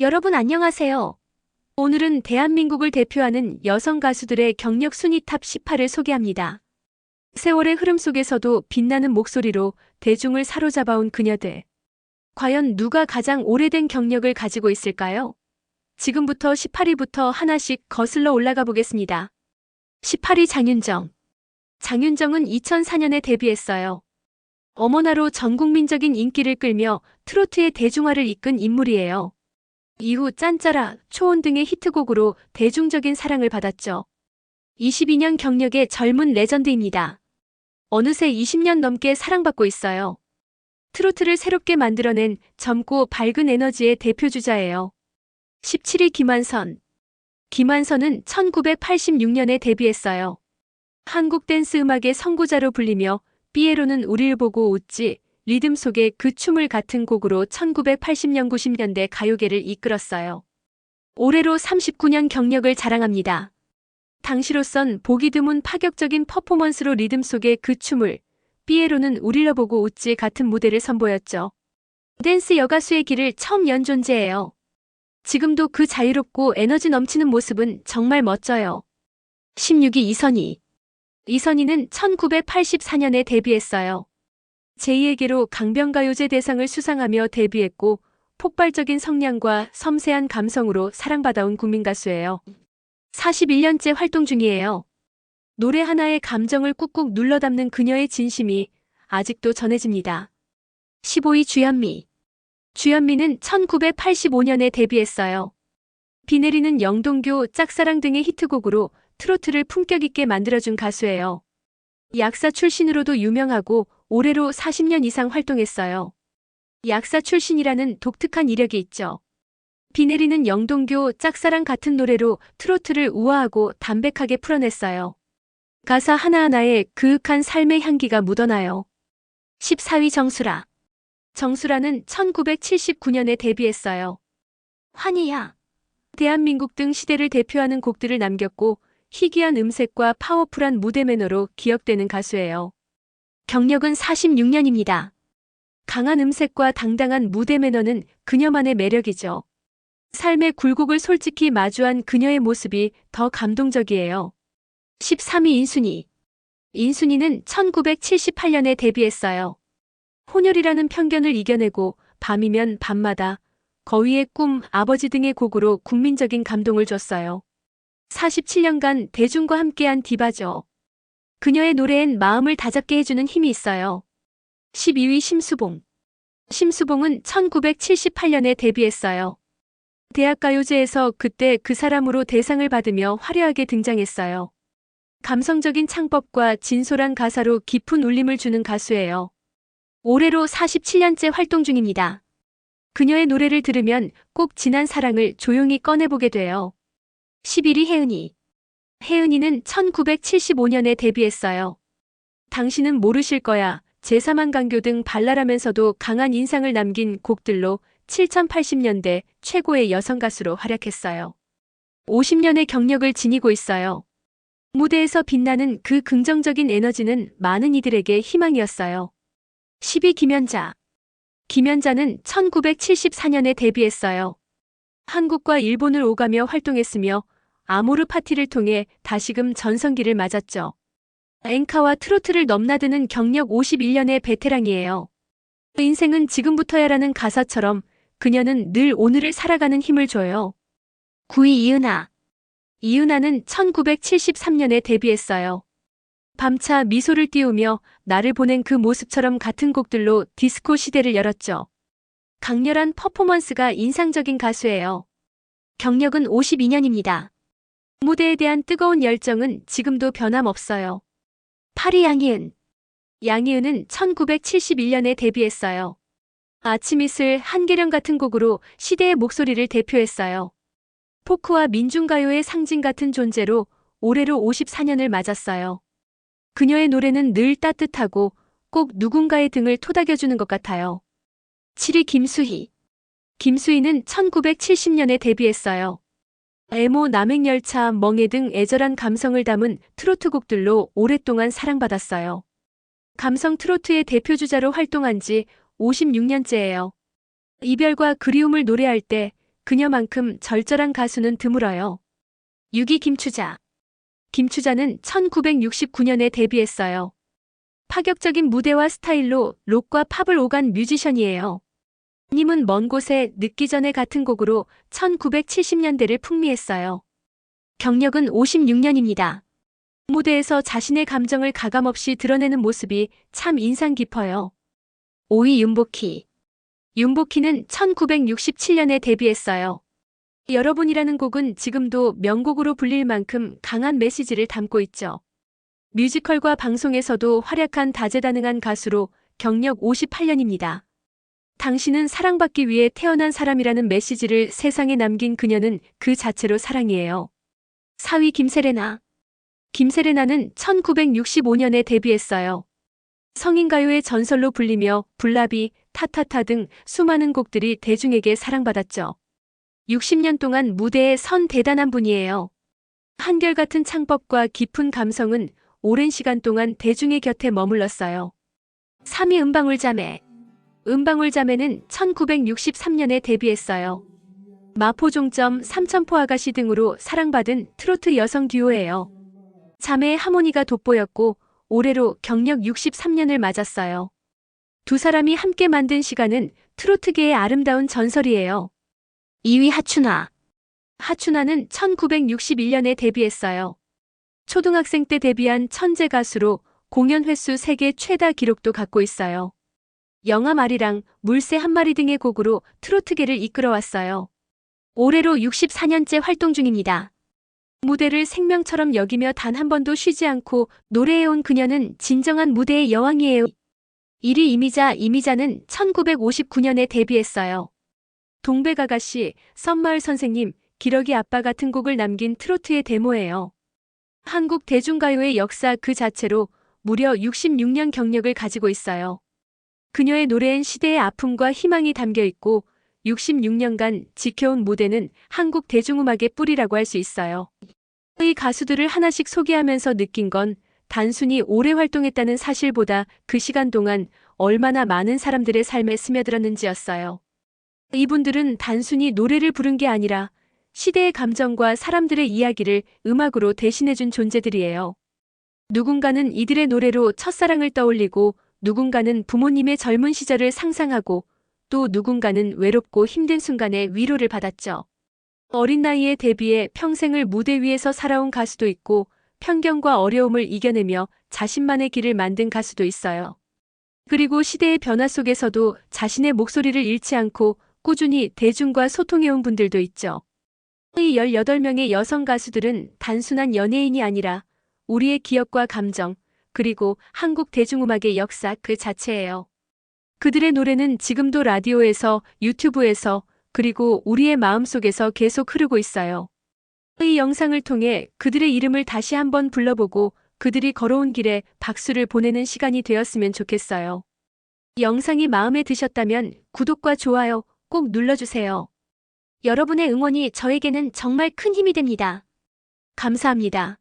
여러분 안녕하세요. 오늘은 대한민국을 대표하는 여성 가수들의 경력 순위 탑 18을 소개합니다. 세월의 흐름 속에서도 빛나는 목소리로 대중을 사로잡아온 그녀들. 과연 누가 가장 오래된 경력을 가지고 있을까요? 지금부터 18위부터 하나씩 거슬러 올라가 보겠습니다. 18위 장윤정. 장윤정은 2004년에 데뷔했어요. 어머나로 전국민적인 인기를 끌며 트로트의 대중화를 이끈 인물이에요. 이후 짠짜라, 초혼 등의 히트곡으로 대중적인 사랑을 받았죠. 22년 경력의 젊은 레전드입니다. 어느새 20년 넘게 사랑받고 있어요. 트로트를 새롭게 만들어낸 젊고 밝은 에너지의 대표주자예요. 17위 김한선. 김한선은 1986년에 데뷔했어요. 한국 댄스 음악의 선구자로 불리며 삐에로는 우릴 보고 웃지 리듬 속의 그 춤을 같은 곡으로 1980년 90년대 가요계를 이끌었어요. 올해로 39년 경력을 자랑합니다. 당시로선 보기 드문 파격적인 퍼포먼스로 리듬 속의 그 춤을 삐에로는 우릴러 보고 웃지 같은 무대를 선보였죠. 댄스 여가수의 길을 처음 연 존재예요. 지금도 그 자유롭고 에너지 넘치는 모습은 정말 멋져요. 16위 이선희. 이선희는 1984년에 데뷔했어요. 제2에게로 강변가요제 대상을 수상하며 데뷔했고 폭발적인 성량과 섬세한 감성으로 사랑받아온 국민가수예요. 41년째 활동 중이에요. 노래 하나에 감정을 꾹꾹 눌러 담는 그녀의 진심이 아직도 전해집니다. 15위 주현미. 주현미는 1985년에 데뷔했어요. 비 내리는 영동교, 짝사랑 등의 히트곡으로 트로트를 품격 있게 만들어준 가수예요. 약사 출신으로도 유명하고 올해로 40년 이상 활동했어요. 약사 출신이라는 독특한 이력이 있죠. 비 내리는 영동교 짝사랑 같은 노래로 트로트를 우아하고 담백하게 풀어냈어요. 가사 하나하나에 그윽한 삶의 향기가 묻어나요. 14위 정수라. 정수라는 1979년에 데뷔했어요. 환희야. 대한민국 등 시대를 대표하는 곡들을 남겼고 희귀한 음색과 파워풀한 무대 매너로 기억되는 가수예요. 경력은 46년입니다. 강한 음색과 당당한 무대 매너는 그녀만의 매력이죠. 삶의 굴곡을 솔직히 마주한 그녀의 모습이 더 감동적이에요. 13위 인순이. 인순이는 1978년에 데뷔했어요. 혼혈이라는 편견을 이겨내고 밤이면 밤마다 거위의 꿈, 아버지 등의 곡으로 국민적인 감동을 줬어요. 47년간 대중과 함께한 디바죠. 그녀의 노래엔 마음을 다잡게 해주는 힘이 있어요. 12위 심수봉. 심수봉은 1978년에 데뷔했어요. 대학가요제에서 그때 그 사람으로 대상을 받으며 화려하게 등장했어요. 감성적인 창법과 진솔한 가사로 깊은 울림을 주는 가수예요. 올해로 47년째 활동 중입니다. 그녀의 노래를 들으면 꼭 지난 사랑을 조용히 꺼내보게 돼요. 11위 혜은이. 혜은이는 1975년에 데뷔했어요. 당신은 모르실 거야. 제3한 강교 등 발랄하면서도 강한 인상을 남긴 곡들로 7080년대 최고의 여성 가수로 활약했어요. 50년의 경력을 지니고 있어요. 무대에서 빛나는 그 긍정적인 에너지는 많은 이들에게 희망이었어요. 10위 김연자. 김연자는 1974년에 데뷔했어요. 한국과 일본을 오가며 활동했으며 아모르 파티를 통해 다시금 전성기를 맞았죠. 앵카와 트로트를 넘나드는 경력 51년의 베테랑이에요. 인생은 지금부터야라는 가사처럼 그녀는 늘 오늘을 살아가는 힘을 줘요. 9위 이은아. 이은아는 1973년에 데뷔했어요. 밤차 미소를 띄우며 나를 보낸 그 모습처럼 같은 곡들로 디스코 시대를 열었죠. 강렬한 퍼포먼스가 인상적인 가수예요. 경력은 52년입니다. 무대에 대한 뜨거운 열정은 지금도 변함없어요. 8위 양희은. 양희은은 1971년에 데뷔했어요. 아침 이슬 한계령 같은 곡으로 시대의 목소리를 대표했어요. 포크와 민중가요의 상징 같은 존재로 올해로 54년을 맞았어요. 그녀의 노래는 늘 따뜻하고 꼭 누군가의 등을 토닥여주는 것 같아요. 7위 김수희. 김수희는 1970년에 데뷔했어요. 애모 남행열차 멍해 등 애절한 감성을 담은 트로트 곡들로 오랫동안 사랑받았어요. 감성 트로트의 대표주자로 활동한 지 56년째예요. 이별과 그리움을 노래할 때 그녀만큼 절절한 가수는 드물어요. 6위 김추자. 김추자는 1969년에 데뷔했어요. 파격적인 무대와 스타일로 록과 팝을 오간 뮤지션이에요. 님은 먼 곳에 늦기 전에 같은 곡으로 1970년대를 풍미했어요. 경력은 56년입니다. 무대에서 자신의 감정을 가감없이 드러내는 모습이 참 인상 깊어요. 5위 윤복희. 윤복희는 1967년에 데뷔했어요. 여러분이라는 곡은 지금도 명곡으로 불릴 만큼 강한 메시지를 담고 있죠. 뮤지컬과 방송에서도 활약한 다재다능한 가수로 경력 58년입니다. 당신은 사랑받기 위해 태어난 사람이라는 메시지를 세상에 남긴 그녀는 그 자체로 사랑이에요. 4위 김세레나. 김세레나는 1965년에 데뷔했어요. 성인가요의 전설로 불리며 불나비, 타타타 등 수많은 곡들이 대중에게 사랑받았죠. 60년 동안 무대에 선 대단한 분이에요. 한결같은 창법과 깊은 감성은 오랜 시간 동안 대중의 곁에 머물렀어요. 3위 은방울 자매. 은방울 자매는 1963년에 데뷔했어요. 마포종점, 삼천포 아가씨 등으로 사랑받은 트로트 여성 듀오예요. 자매의 하모니가 돋보였고 올해로 경력 63년을 맞았어요. 두 사람이 함께 만든 시간은 트로트계의 아름다운 전설이에요. 2위 하춘아. 하춘아는 1961년에 데뷔했어요. 초등학생 때 데뷔한 천재 가수로 공연 횟수 세계 최다 기록도 갖고 있어요. 영화 말이랑 물새 한 마리 등의 곡으로 트로트계를 이끌어왔어요. 올해로 64년째 활동 중입니다. 무대를 생명처럼 여기며 단 한 번도 쉬지 않고 노래해온 그녀는 진정한 무대의 여왕이에요. 1위 이미자 이미자는 1959년에 데뷔했어요. 동백아가씨, 썸마을 선생님, 기러기 아빠 같은 곡을 남긴 트로트의 데모예요. 한국 대중가요의 역사 그 자체로 무려 66년 경력을 가지고 있어요. 그녀의 노래엔 시대의 아픔과 희망이 담겨 있고 66년간 지켜온 무대는 한국 대중음악의 뿌리라고 할 수 있어요. 이 가수들을 하나씩 소개하면서 느낀 건 단순히 오래 활동했다는 사실보다 그 시간 동안 얼마나 많은 사람들의 삶에 스며들었는지였어요. 이분들은 단순히 노래를 부른 게 아니라 시대의 감정과 사람들의 이야기를 음악으로 대신해준 존재들이에요. 누군가는 이들의 노래로 첫사랑을 떠올리고 누군가는 부모님의 젊은 시절을 상상하고 또 누군가는 외롭고 힘든 순간에 위로를 받았죠. 어린 나이에 데뷔해 평생을 무대 위에서 살아온 가수도 있고 편견과 어려움을 이겨내며 자신만의 길을 만든 가수도 있어요. 그리고 시대의 변화 속에서도 자신의 목소리를 잃지 않고 꾸준히 대중과 소통해온 분들도 있죠. 이 18명의 여성 가수들은 단순한 연예인이 아니라 우리의 기억과 감정, 그리고 한국 대중음악의 역사 그 자체예요. 그들의 노래는 지금도 라디오에서, 유튜브에서, 그리고 우리의 마음속에서 계속 흐르고 있어요. 이 영상을 통해 그들의 이름을 다시 한번 불러보고 그들이 걸어온 길에 박수를 보내는 시간이 되었으면 좋겠어요. 영상이 마음에 드셨다면 구독과 좋아요 꼭 눌러주세요. 여러분의 응원이 저에게는 정말 큰 힘이 됩니다. 감사합니다.